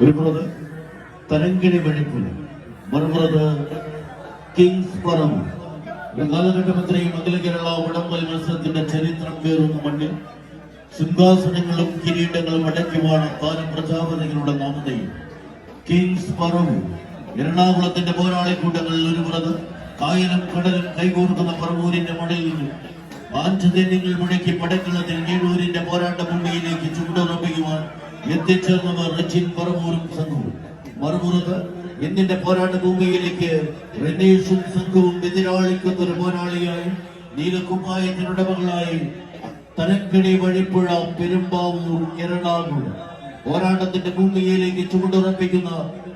ഒരുപുറത്ത് Tharangini വെളിപ്പുല മറുപുറത്ത് Kings പറം ഒരു കാലഘട്ടം ഇത്രയും അഖില കേരള വടംവലി മത്സരത്തിന്റെ ചരിത്രം കയറുന്ന മണ്ണിൽ സിംഹാസനങ്ങളും കിരീടങ്ങളും അടയ്ക്കുമാണ് താരം പ്രജാപതികളുടെ നാമതയും കിങ്സ് പറം എറണാകുളത്തിന്റെ പോരാളിക്കൂട്ടങ്ങളിൽ ഒരു പുറത്ത് കായലും കടലും കൈകോർക്കുന്ന പറവൂരിന്റെ മടയിൽ നിന്ന് പാഞ്ചജന്യങ്ങൾ മുഴക്കി പടക്കളത്തിൽ ഞെഴൂരിന്റെ പോരാട്ട ഭൂമിയിലേക്ക് ചുവടുറപ്പിക്കുവാൻ എത്തിച്ചേർന്നവർ റച്ചിൻ പറവൂരും സംഘവും. മറുപുറത്ത് എന്നിന്റെ പോരാട്ട ഭൂമിയിലേക്ക് റനേഷും സംഘവും എതിരാളിക്കുന്ന ഒരു പോരാളിയായി നീലക്കുപ്പായത്തിനുടമകളായി തലക്കടി വഴിപ്പുഴ പെരുമ്പാവൂർ എറണാകുളം. പോരാട്ടത്തിന്റെ ഭൂമിയിലേക്ക് ചുവടുറപ്പിക്കുന്ന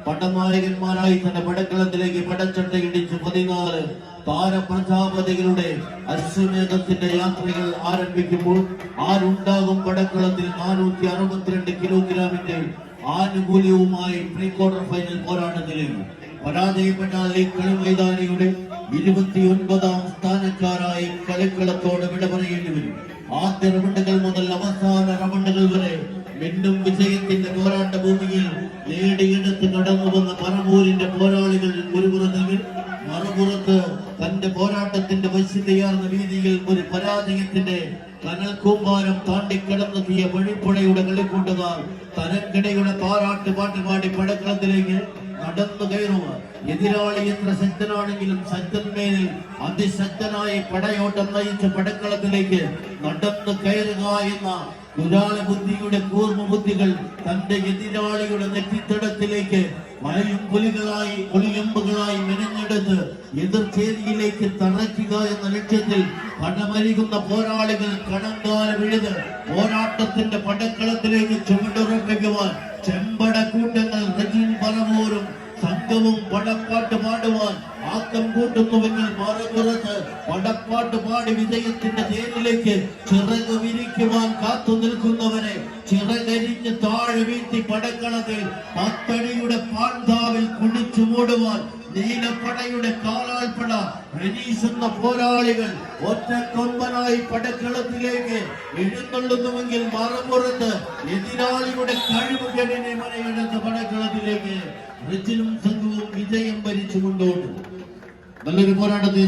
പട്ടനായകന്മാരായി തന്റെ പടക്കളത്തിലേക്ക് പടച്ചട്ടയിടിച്ച് പതിനാല് താരപ്രജാപതികളുടെ അശ്വമേധത്തിന്റെ യാത്രകൾ ആരംഭിക്കുമ്പോൾ ആരുണ്ടാകും പടക്കളത്തിൽ നാനൂറ്റി അറുപത്തിരണ്ട് കിലോഗ്രാമിന്റെ ആനുകൂല്യവുമായി പ്രീ ക്വാർട്ടർ ഫൈനൽ പോരാട്ടത്തിലേക്ക് പരാജയപ്പെട്ടാൽ ഈ കളി മൈതാനിയുടെ ഇരുപത്തിയൊൻപതാം സ്ഥാനക്കാരായി കളിക്കളത്തോട് വിട പറയേണ്ടി വരും. ആദ്യ റൗണ്ടുകൾ മുതൽ അവസാന റൗണ്ടുകൾ വരെ വീണ്ടും വിജയത്തിന്റെ തന്റെ പോരാട്ടത്തിന്റെ വശ്യതയാർന്ന രീതിയിൽ ഒരു പരാജയത്തിന്റെ കനൽ കൂമ്പാരം താണ്ടിക്കിടന്നെത്തിയ വഴിപ്പുഴയുടെ കളിക്കൂട്ടുകാർ തനക്കിടയുടെ പാറാട്ട് പാട്ട് പാടി പടക്കളത്തിലേക്ക് നടന്നു കയറുക. എതിരാളി എത്ര ശക്തനാണെങ്കിലും ശക്തന്മേലിൽ അതിശക്തനായി പടയോട്ടം നയിച്ച പടക്കളത്തിലേക്ക് നടന്നു കയറുക എന്ന ദുരാള ബുദ്ധിയുടെ കൂർമ്മ ബുദ്ധികൾ തന്റെ എതിരാളിയുടെ നെറ്റിത്തടത്തിലേക്ക് മഴയും പുലികളായി പുലിയമ്പുകളായി മെനഞ്ഞെടുത്ത് എതിർചേരിയിലേക്ക് തറയ്ക്കുക എന്ന ലക്ഷ്യത്തിൽ പടമരികുന്ന പോരാളികൾ കടങ്കാലം എഴുത് പോരാട്ടത്തിന്റെ പടക്കളത്തിലേക്ക് ചുവടുറപ്പിക്കുവാൻ പടപ്പാട്ട് പാടുവാൻ ആക്കം കൂട്ടുന്നുവെങ്കിൽ മറുപുറത്ത് പടപ്പാട്ട് പാടി വിജയത്തിന്റെ തേരിലേക്ക് ചിറക് വിരിക്കുവാൻ കാത്തു നിൽക്കുന്നവരെ ചിറകരിഞ്ഞ് താഴെ വീഴ്ത്തി പടക്കളത്തിൽ പത്തടിയുടെ പാണ്ഡാവിൽ കുടിച്ചു മൂടുവാൻ നീലപ്പടയുടെ കാലാൾപ്പട രനീശുന്ന പോരാളികൾ ഒറ്റ കൊമ്പനായി പടക്കളത്തിലേക്ക് എഴുന്നള്ളുന്നുവെങ്കിൽ മറമുറത്ത് എതിരാളിയുടെ കഴിവ് കെടിനെ മറികടന്ന് പടക്കളത്തിലേക്ക് റിജിനും സംഘവും വിജയം ഭരിച്ചു കൊണ്ടോട്ടു നല്ലൊരു പോരാട്ടത്തെ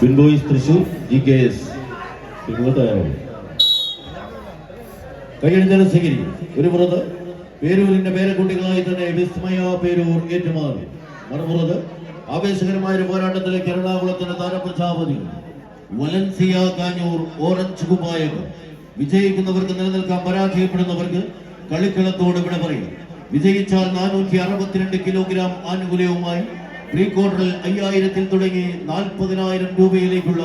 സമ win boys Thrissur G K S. ഒരു പുറത്ത് പേരൂരിന്റെ പേരക്കുട്ടികളായി തന്നെ വിസ്മയ പേരൂർ ഏറ്റുമാറി. മറുപുറത്ത് ആവേശകരമായ ഒരു പോരാട്ടത്തിലേക്ക് എറണാകുളത്തിന്റെ താരപ്രജാപതി വലൻസിയ കാഞ്ഞൂർ ഓറഞ്ച് കുപ്പായകൾ വിജയിക്കുന്നവർക്ക് നിലനിൽക്കാൻ പരാജയപ്പെടുന്നവർക്ക് കളിക്കളത്തോട് വിട പറയും. വിജയിച്ചാൽ നാനൂറ്റി അറുപത്തിരണ്ട് കിലോഗ്രാം ആനുകൂല്യവുമായി പ്രീ അയ്യായിരത്തിൽ തുടങ്ങി നാൽപ്പതിനായിരം രൂപയിലേക്കുള്ള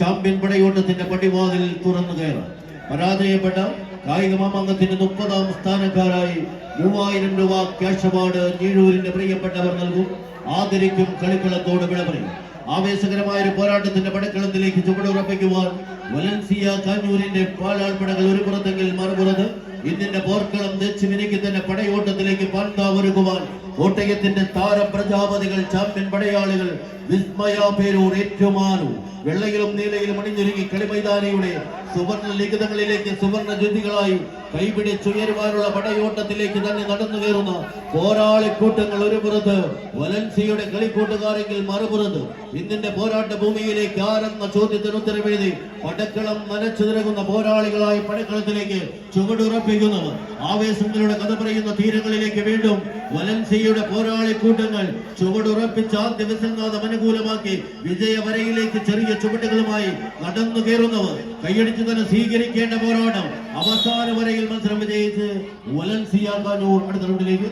ചാമ്പ്യൻ പടയോട്ടത്തിന്റെ പടിവാതിൽ തുറന്നു കയറാം. പരാജയപ്പെട്ട കായിക മാമാങ്കത്തിന്റെ മുപ്പതാം സ്ഥാനക്കാരായി മൂവായിരം രൂപ ക്യാഷ് അവാർഡ് ഞീഴൂരിന്റെ പ്രിയപ്പെട്ടവർ നൽകും. ആദരിക്കും കളിക്കളത്തോട് വിട പറയും ആവേശകരമായ ഒരു പോരാട്ടത്തിന്റെ പടക്കളത്തിലേക്ക് ചുവടുറപ്പിക്കുവാൻ വലൻസിയ കാഞ്ഞൂരിന്റെ പാലാൾപ്പടകൾ ഒരു പുറത്തെങ്കിൽ മറുപുറത്ത്. ഇന്ത്യന്റെ പോർക്കളം തെച്ചു തന്നെ പടയോട്ടത്തിലേക്ക് പാണ്ടാവൊരുക്കുവാൻ കോട്ടയത്തിന്റെ താര പ്രജാപതികൾ ചാമ്പ്യൻ പടയാളികൾ വിസ്മയ പേരൂർ ഏറ്റുമാനു വെള്ളയിലും നീലയിലും അണിഞ്ഞൊരുങ്ങി കളിമൈതാനിയുടെ സുവർണ ലിഖിതങ്ങളിലേക്ക് സുവർണ ജ്യോതികളായി കൈപിടിച്ചുയരുവാനുള്ള പടയോട്ടത്തിലേക്ക് തന്നെ നടന്നു കയറുന്ന. പോരാളിക്കൂട്ടങ്ങൾ ഒരു പുറത്ത്. വലൻസിയുടെ കളിക്കൂട്ടുകാരെങ്കിൽ മറുപുറത്ത്. ഇന്നിന്റെ പോരാട്ട ഭൂമിയിലേക്ക് ആരെന്ന ചോദ്യത്തിന് ഉത്തരവെഴുതി പടക്കളം നനച്ചു തിരകുന്ന പോരാളികളായി പടക്കളത്തിലേക്ക് ചുവടുറപ്പിക്കുന്നവർ ആവേശങ്ങളുടെ കഥ പറയുന്ന തീരങ്ങളിലേക്ക് വീണ്ടും വലൻസിയുടെ പോരാളി കൂട്ടങ്ങൾ ചുവടുറപ്പിച്ച ആ ദിവസനാഥം അനുകൂലമാക്കി വിജയവരയിലേക്ക് ചെറിയ ചുവടുകളുമായി നടന്നു കയറുന്നവർ. കൈയടിച്ചു തന്നെ സ്വീകരിക്കേണ്ട പോരാട്ടം അവസാന വരയിൽ മത്സരം വിജയിച്ച് വലൻസിയ കാനൂർ അടുത്ത റൗണ്ടിലേക്ക്